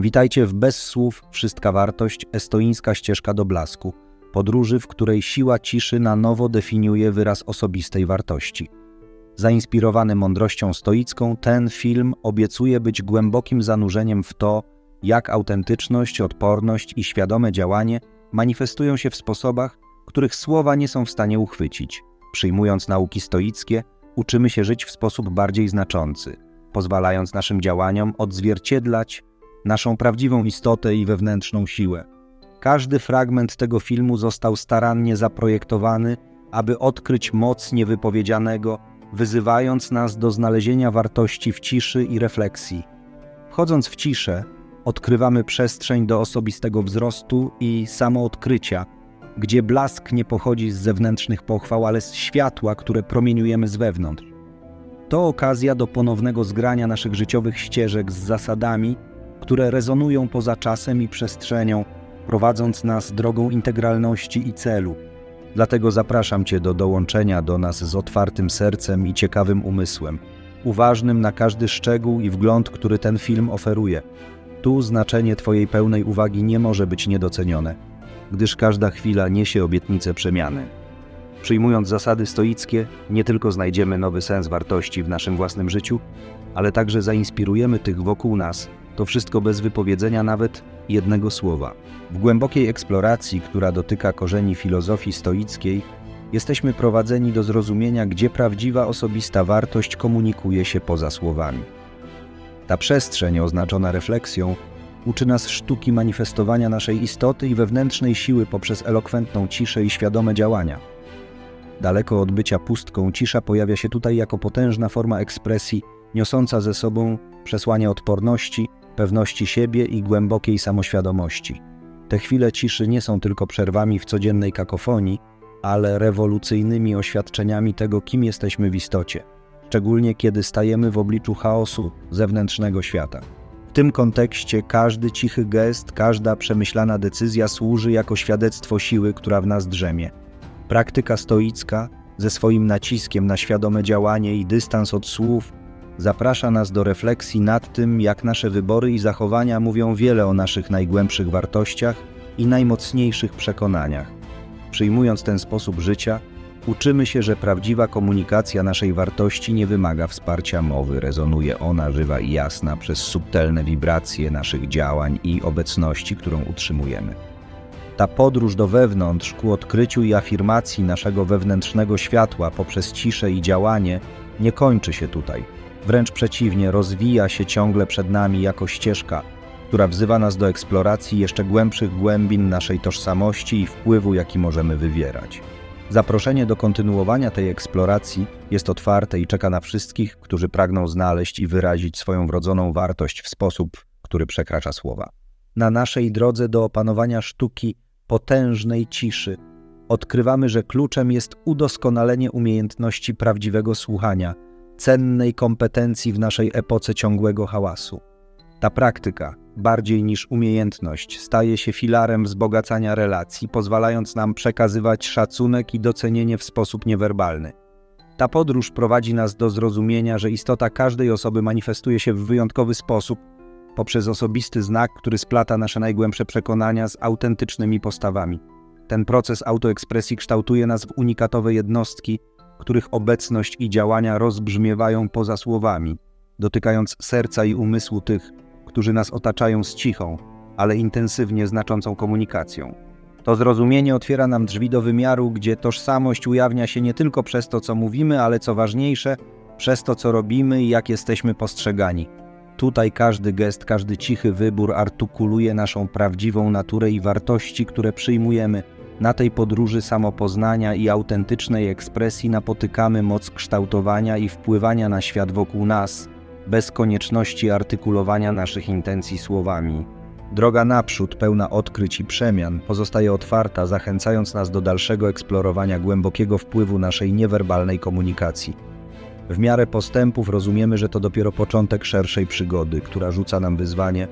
Witajcie w Bez słów Wszystka wartość estońska ścieżka do blasku, podróży, w której siła ciszy na nowo definiuje wyraz osobistej wartości. Zainspirowany mądrością stoicką, ten film obiecuje być głębokim zanurzeniem w to, jak autentyczność, odporność i świadome działanie manifestują się w sposobach, których słowa nie są w stanie uchwycić. Przyjmując nauki stoickie, uczymy się żyć w sposób bardziej znaczący, pozwalając naszym działaniom odzwierciedlać naszą prawdziwą istotę i wewnętrzną siłę. Każdy fragment tego filmu został starannie zaprojektowany, aby odkryć moc niewypowiedzianego, wyzywając nas do znalezienia wartości w ciszy i refleksji. Wchodząc w ciszę, odkrywamy przestrzeń do osobistego wzrostu i samoodkrycia, gdzie blask nie pochodzi z zewnętrznych pochwał, ale z światła, które promieniujemy z wewnątrz. To okazja do ponownego zgrania naszych życiowych ścieżek z zasadami, które rezonują poza czasem i przestrzenią, prowadząc nas drogą integralności i celu. Dlatego zapraszam Cię do dołączenia do nas z otwartym sercem i ciekawym umysłem, uważnym na każdy szczegół i wgląd, który ten film oferuje. Tu znaczenie Twojej pełnej uwagi nie może być niedocenione, gdyż każda chwila niesie obietnicę przemiany. Przyjmując zasady stoickie, nie tylko znajdziemy nowy sens wartości w naszym własnym życiu, ale także zainspirujemy tych wokół nas to wszystko bez wypowiedzenia nawet jednego słowa. W głębokiej eksploracji, która dotyka korzeni filozofii stoickiej, jesteśmy prowadzeni do zrozumienia, gdzie prawdziwa osobista wartość komunikuje się poza słowami. Ta przestrzeń oznaczona refleksją uczy nas sztuki manifestowania naszej istoty i wewnętrznej siły poprzez elokwentną ciszę i świadome działania. Daleko od bycia pustką, cisza pojawia się tutaj jako potężna forma ekspresji, niosąca ze sobą przesłanie odporności, pewności siebie i głębokiej samoświadomości. Te chwile ciszy nie są tylko przerwami w codziennej kakofonii, ale rewolucyjnymi oświadczeniami tego, kim jesteśmy w istocie, szczególnie kiedy stajemy w obliczu chaosu zewnętrznego świata. W tym kontekście każdy cichy gest, każda przemyślana decyzja służy jako świadectwo siły, która w nas drzemie. Praktyka stoicka, ze swoim naciskiem na świadome działanie i dystans od słów, zaprasza nas do refleksji nad tym, jak nasze wybory i zachowania mówią wiele o naszych najgłębszych wartościach i najmocniejszych przekonaniach. Przyjmując ten sposób życia, uczymy się, że prawdziwa komunikacja naszej wartości nie wymaga wsparcia mowy, rezonuje ona żywa i jasna przez subtelne wibracje naszych działań i obecności, którą utrzymujemy. Ta podróż do wewnątrz ku odkryciu i afirmacji naszego wewnętrznego światła poprzez ciszę i działanie nie kończy się tutaj Wręcz przeciwnie, rozwija się ciągle przed nami jako ścieżka, która wzywa nas do eksploracji jeszcze głębszych głębin naszej tożsamości i wpływu, jaki możemy wywierać. Zaproszenie do kontynuowania tej eksploracji jest otwarte i czeka na wszystkich, którzy pragną znaleźć i wyrazić swoją wrodzoną wartość w sposób, który przekracza słowa. Na naszej drodze do opanowania sztuki potężnej ciszy odkrywamy, że kluczem jest udoskonalenie umiejętności prawdziwego słuchania – cennej kompetencji w naszej epoce ciągłego hałasu. Ta praktyka, bardziej niż umiejętność, staje się filarem wzbogacania relacji, pozwalając nam przekazywać szacunek i docenienie w sposób niewerbalny. Ta podróż prowadzi nas do zrozumienia, że istota każdej osoby manifestuje się w wyjątkowy sposób poprzez osobisty znak, który splata nasze najgłębsze przekonania z autentycznymi postawami. Ten proces autoekspresji kształtuje nas w unikatowe jednostki, których obecność i działania rozbrzmiewają poza słowami, dotykając serca i umysłu tych, którzy nas otaczają z cichą, ale intensywnie znaczącą komunikacją. To zrozumienie otwiera nam drzwi do wymiaru, gdzie tożsamość ujawnia się nie tylko przez to, co mówimy, ale co ważniejsze, przez to, co robimy i jak jesteśmy postrzegani. Tutaj każdy gest, każdy cichy wybór artykuluje naszą prawdziwą naturę i wartości, które przyjmujemy na tej podróży samopoznania i autentycznej ekspresji napotykamy moc kształtowania i wpływania na świat wokół nas, bez konieczności artykulowania naszych intencji słowami. Droga naprzód, pełna odkryć i przemian, pozostaje otwarta, zachęcając nas do dalszego eksplorowania głębokiego wpływu naszej niewerbalnej komunikacji. W miarę postępów rozumiemy, że to dopiero początek szerszej przygody, która rzuca nam wyzwanie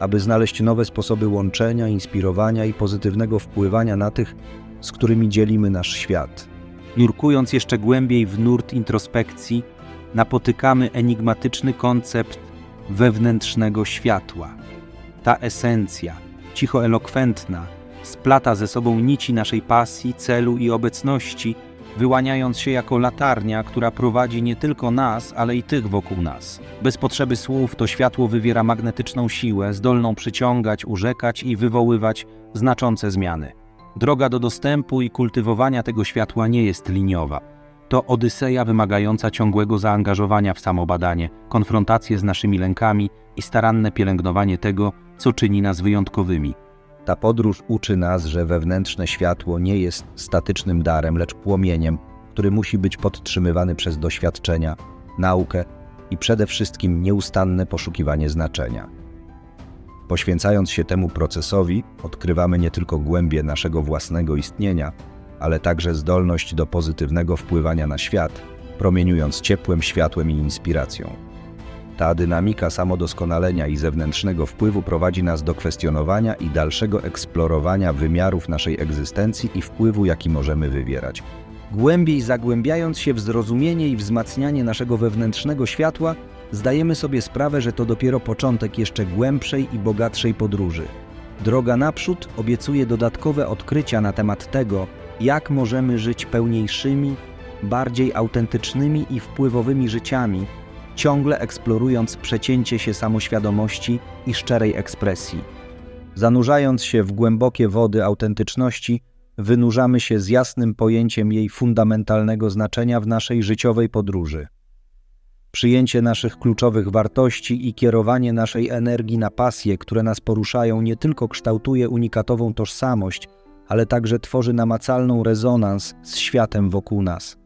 aby znaleźć nowe sposoby łączenia, inspirowania i pozytywnego wpływania na tych, z którymi dzielimy nasz świat. Nurkując jeszcze głębiej w nurt introspekcji, napotykamy enigmatyczny koncept wewnętrznego światła. Ta esencja, cicho elokwentna, splata ze sobą nici naszej pasji, celu i obecności, wyłaniając się jako latarnia, która prowadzi nie tylko nas, ale i tych wokół nas. Bez potrzeby słów to światło wywiera magnetyczną siłę, zdolną przyciągać, urzekać i wywoływać znaczące zmiany. Droga do dostępu i kultywowania tego światła nie jest liniowa. To odyseja wymagająca ciągłego zaangażowania w samobadanie, konfrontację z naszymi lękami i staranne pielęgnowanie tego, co czyni nas wyjątkowymi. Ta podróż uczy nas, że wewnętrzne światło nie jest statycznym darem, lecz płomieniem, który musi być podtrzymywany przez doświadczenia, naukę i przede wszystkim nieustanne poszukiwanie znaczenia. Poświęcając się temu procesowi, odkrywamy nie tylko głębie naszego własnego istnienia, ale także zdolność do pozytywnego wpływania na świat, promieniując ciepłem, światłem i inspiracją. Ta dynamika samodoskonalenia i zewnętrznego wpływu prowadzi nas do kwestionowania i dalszego eksplorowania wymiarów naszej egzystencji i wpływu, jaki możemy wywierać. Głębiej zagłębiając się w zrozumienie i wzmacnianie naszego wewnętrznego światła, zdajemy sobie sprawę, że to dopiero początek jeszcze głębszej i bogatszej podróży. Droga naprzód obiecuje dodatkowe odkrycia na temat tego, jak możemy żyć pełniejszymi, bardziej autentycznymi i wpływowymi życiami, ciągle eksplorując przecięcie się samoświadomości i szczerej ekspresji. Zanurzając się w głębokie wody autentyczności, wynurzamy się z jasnym pojęciem jej fundamentalnego znaczenia w naszej życiowej podróży. Przyjęcie naszych kluczowych wartości i kierowanie naszej energii na pasje, które nas poruszają, nie tylko kształtuje unikatową tożsamość, ale także tworzy namacalną rezonans z światem wokół nas.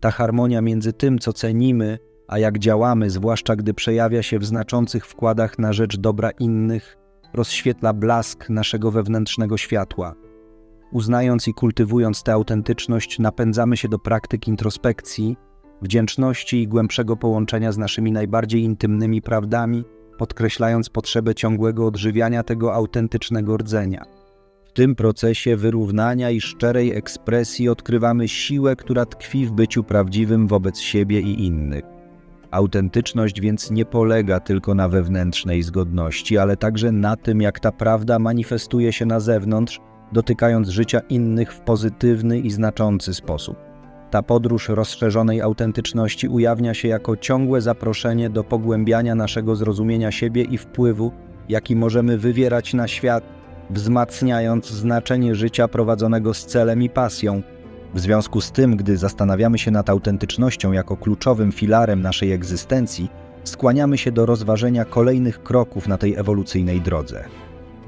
Ta harmonia między tym, co cenimy, a jak działamy, zwłaszcza gdy przejawia się w znaczących wkładach na rzecz dobra innych, rozświetla blask naszego wewnętrznego światła. Uznając i kultywując tę autentyczność, napędzamy się do praktyk introspekcji, wdzięczności i głębszego połączenia z naszymi najbardziej intymnymi prawdami, podkreślając potrzebę ciągłego odżywiania tego autentycznego rdzenia. W tym procesie wyrównania i szczerej ekspresji odkrywamy siłę, która tkwi w byciu prawdziwym wobec siebie i innych. Autentyczność więc nie polega tylko na wewnętrznej zgodności, ale także na tym, jak ta prawda manifestuje się na zewnątrz, dotykając życia innych w pozytywny i znaczący sposób. Ta podróż rozszerzonej autentyczności ujawnia się jako ciągłe zaproszenie do pogłębiania naszego zrozumienia siebie i wpływu, jaki możemy wywierać na świat, wzmacniając znaczenie życia prowadzonego z celem i pasją. W związku z tym, gdy zastanawiamy się nad autentycznością jako kluczowym filarem naszej egzystencji, skłaniamy się do rozważenia kolejnych kroków na tej ewolucyjnej drodze.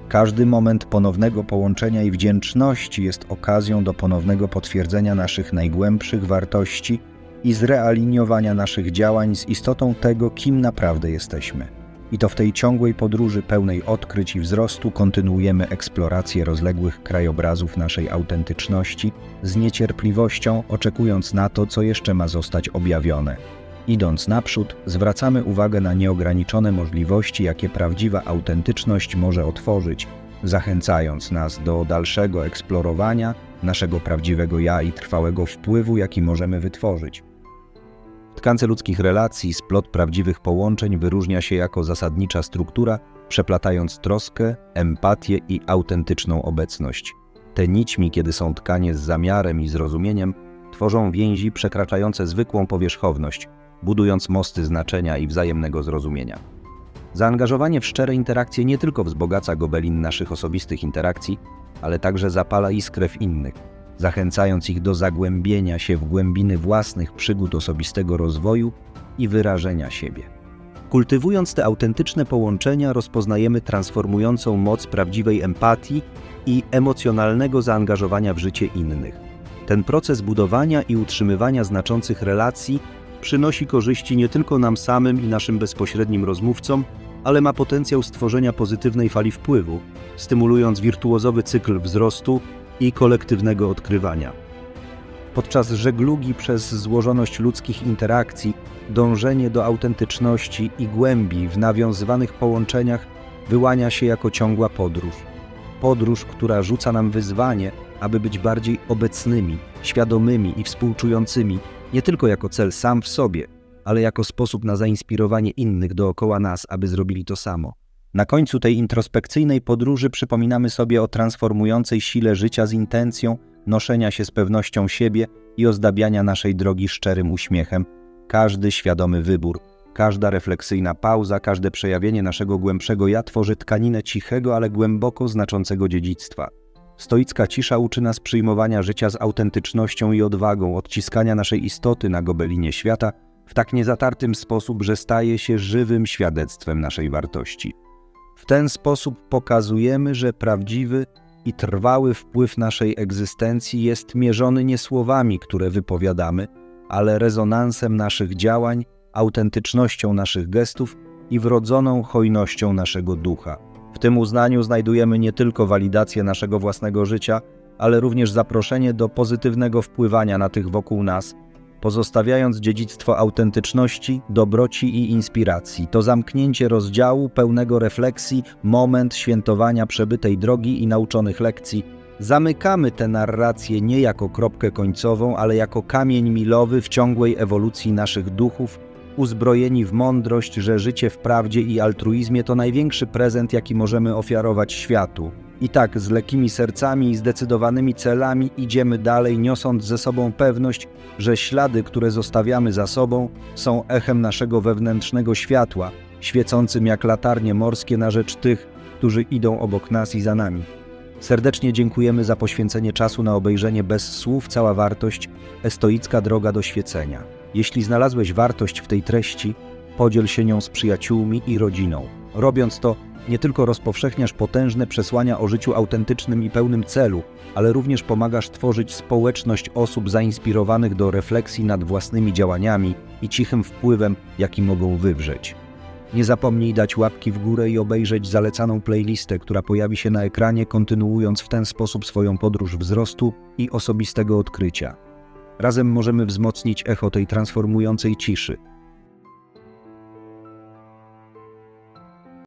Każdy moment ponownego połączenia i wdzięczności jest okazją do ponownego potwierdzenia naszych najgłębszych wartości i zrealiniowania naszych działań z istotą tego, kim naprawdę jesteśmy. I to w tej ciągłej podróży pełnej odkryć i wzrostu kontynuujemy eksplorację rozległych krajobrazów naszej autentyczności z niecierpliwością, oczekując na to, co jeszcze ma zostać objawione. Idąc naprzód, zwracamy uwagę na nieograniczone możliwości, jakie prawdziwa autentyczność może otworzyć, zachęcając nas do dalszego eksplorowania naszego prawdziwego ja i trwałego wpływu, jaki możemy wytworzyć. Tkance ludzkich relacji splot prawdziwych połączeń wyróżnia się jako zasadnicza struktura, przeplatając troskę, empatię i autentyczną obecność. Te nićmi, kiedy są tkanie z zamiarem i zrozumieniem, tworzą więzi przekraczające zwykłą powierzchowność, budując mosty znaczenia i wzajemnego zrozumienia. Zaangażowanie w szczere interakcje nie tylko wzbogaca gobelin naszych osobistych interakcji, ale także zapala iskrę w innych, zachęcając ich do zagłębienia się w głębiny własnych przygód osobistego rozwoju i wyrażenia siebie. Kultywując te autentyczne połączenia, rozpoznajemy transformującą moc prawdziwej empatii i emocjonalnego zaangażowania w życie innych. Ten proces budowania i utrzymywania znaczących relacji przynosi korzyści nie tylko nam samym i naszym bezpośrednim rozmówcom, ale ma potencjał stworzenia pozytywnej fali wpływu, stymulując wirtuozowy cykl wzrostu i kolektywnego odkrywania. Podczas żeglugi przez złożoność ludzkich interakcji, dążenie do autentyczności i głębi w nawiązywanych połączeniach wyłania się jako ciągła podróż. Podróż, która rzuca nam wyzwanie, aby być bardziej obecnymi, świadomymi i współczującymi, nie tylko jako cel sam w sobie, ale jako sposób na zainspirowanie innych dookoła nas, aby zrobili to samo. Na końcu tej introspekcyjnej podróży przypominamy sobie o transformującej sile życia z intencją noszenia się z pewnością siebie i ozdabiania naszej drogi szczerym uśmiechem. Każdy świadomy wybór, każda refleksyjna pauza, każde przejawienie naszego głębszego ja tworzy tkaninę cichego, ale głęboko znaczącego dziedzictwa. Stoicka cisza uczy nas przyjmowania życia z autentycznością i odwagą, odciskania naszej istoty na gobelinie świata w tak niezatartym sposób, że staje się żywym świadectwem naszej wartości. W ten sposób pokazujemy, że prawdziwy i trwały wpływ naszej egzystencji jest mierzony nie słowami, które wypowiadamy, ale rezonansem naszych działań, autentycznością naszych gestów i wrodzoną hojnością naszego ducha. W tym uznaniu znajdujemy nie tylko walidację naszego własnego życia, ale również zaproszenie do pozytywnego wpływania na tych wokół nas, pozostawiając dziedzictwo autentyczności, dobroci i inspiracji. To zamknięcie rozdziału pełnego refleksji, moment świętowania przebytej drogi i nauczonych lekcji. Zamykamy tę narrację nie jako kropkę końcową, ale jako kamień milowy w ciągłej ewolucji naszych duchów, uzbrojeni w mądrość, że życie w prawdzie i altruizmie to największy prezent, jaki możemy ofiarować światu. I tak, z lekkimi sercami i zdecydowanymi celami idziemy dalej, niosąc ze sobą pewność, że ślady, które zostawiamy za sobą, są echem naszego wewnętrznego światła, świecącym jak latarnie morskie na rzecz tych, którzy idą obok nas i za nami. Serdecznie dziękujemy za poświęcenie czasu na obejrzenie bez słów cała wartość, estoicka droga do świecenia. Jeśli znalazłeś wartość w tej treści, podziel się nią z przyjaciółmi i rodziną. Robiąc to, nie tylko rozpowszechniasz potężne przesłania o życiu autentycznym i pełnym celu, ale również pomagasz tworzyć społeczność osób zainspirowanych do refleksji nad własnymi działaniami i cichym wpływem, jaki mogą wywrzeć. Nie zapomnij dać łapki w górę i obejrzeć zalecaną playlistę, która pojawi się na ekranie, kontynuując w ten sposób swoją podróż wzrostu i osobistego odkrycia. Razem możemy wzmocnić echo tej transformującej ciszy –